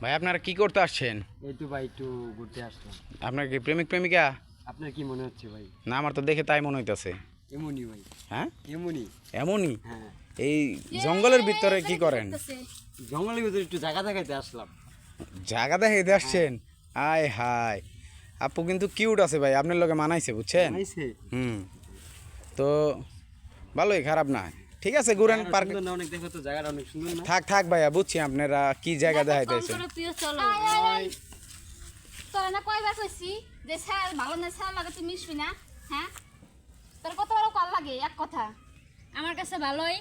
ভাই আপনারা কি করতে আসছেন? এই তো ভাই একটু ঘুরতে আসলাম। আপনার কি প্রেমিক প্রেমিকা? আপনার কি মনে হচ্ছে ভাই? না আমার তো দেখে তাই মনে হইতাছে। এমনই ভাই। হ্যাঁ? এমনই। এমনই? হ্যাঁ। এই জঙ্গলের ভিতরে কি করেন? জঙ্গলের ভিতরে একটু জায়গা দেখাইতে আসলাম। জায়গা দেখাইতে আসছেন? আয় হায়। আপু কিন্তু কিউট আছে ভাই আপনার লোকে মানাইছে বুঝছেন? হুম। তো ভালোই খারাপ না। ঠিক আছে ঘুরেন জায়গাটা পার্কে। সুন্দর না? অনেক দেখো তো জায়গাটা অনেক সুন্দর না? থাক থাক ভাইয়া বুঝছি আপনারা কি জায়গা দেখাইতেছেন চলো। তোরা না কয়বার কইছি যে স্যার ভালো না স্যার লাগে তুই মিশবি না হ্যাঁ? তোর কত বড় কল লাগে এক কথা। আমার কাছে ভালোই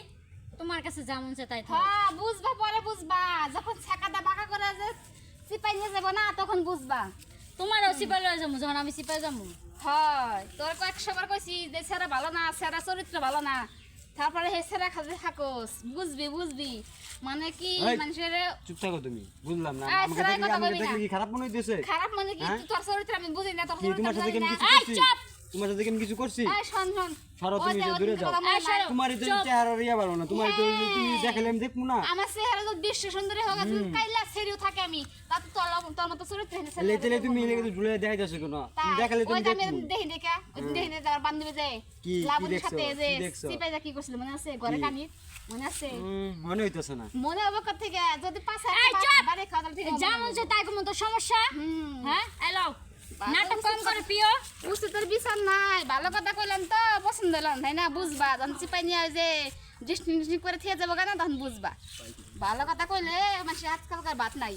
তোমার কাছে যেমন তাই হ্যাঁ বুঝবা পরে বুঝবা। যখন ছাকাটা বাঁকা করে যে চিপাই নিয়ে যাব না তখন বুঝবা। তোমারও সিপাই লয়ে যাব যখন আমি সিপাই যাব। হয়। তোর কয়েকশো বার কইছি যে স্যারা ভালো না স্যারা চরিত্র ভালো না। তারপরে হে স্যারা খাবে থাকোস বুঝবি বুঝবি। মানে কি মানুষের চুপ থাকো তুমি বুঝলাম না। আমাকে দেখলে। কি খারাপ মনে হইতেছে? খারাপ মানে কি? হ্যাঁ? তোর চরিত্র আমি বুঝি না তোর কি তোমার সাথে না। কিছু করছি? তোমার সাথে কেন কিছু করছি? শোন শোন। সরো তুমি যে দূরে যাও। কথা মনে এই, নাই? সরো। তোমার তো চেহারা রিয়া পারো না তোমার তো হ্যাঁ। তুমি দেখালে আমি দেখব না। আমার চেহারা তো বিশ্ব সুন্দরী হোক আছে কাইলা সেরিও থাকে আমি। তাতে তোর তোর মতো চরিত্র হেনে তাহলে তাহলে তুমি এলাকা তো ঝুলে দেখাইতেছো কেন? দেখালে তুমি দেখব। দেখি দেখা বান্ধবী যে কি- কি লাবণীর সাথে যে সিপাই যা কি করছিল মনে আছে? ঘরে কানি? মনে আছে? মনে হইতেছে না। মনে হবে কোথা থেকে যদি পাশে এই, বাড়ি খাওয়া তাহলে ঠিক যেমন চাই তাই কোনো সমস্যা? হুম। হ্যাঁ? এলো বাবা, নাটক কম করে পিও। বুঝতে তোর বিচার নাই। ভালো কথা কইলাম তো পছন্দ হলাম তাই না? বুঝবা যখন চিপাই নিয়ে যে করে থেকে যাব কেন তখন বুঝবা। ভালো কথা কইলে মানুষ আজকালকার বাত নাই।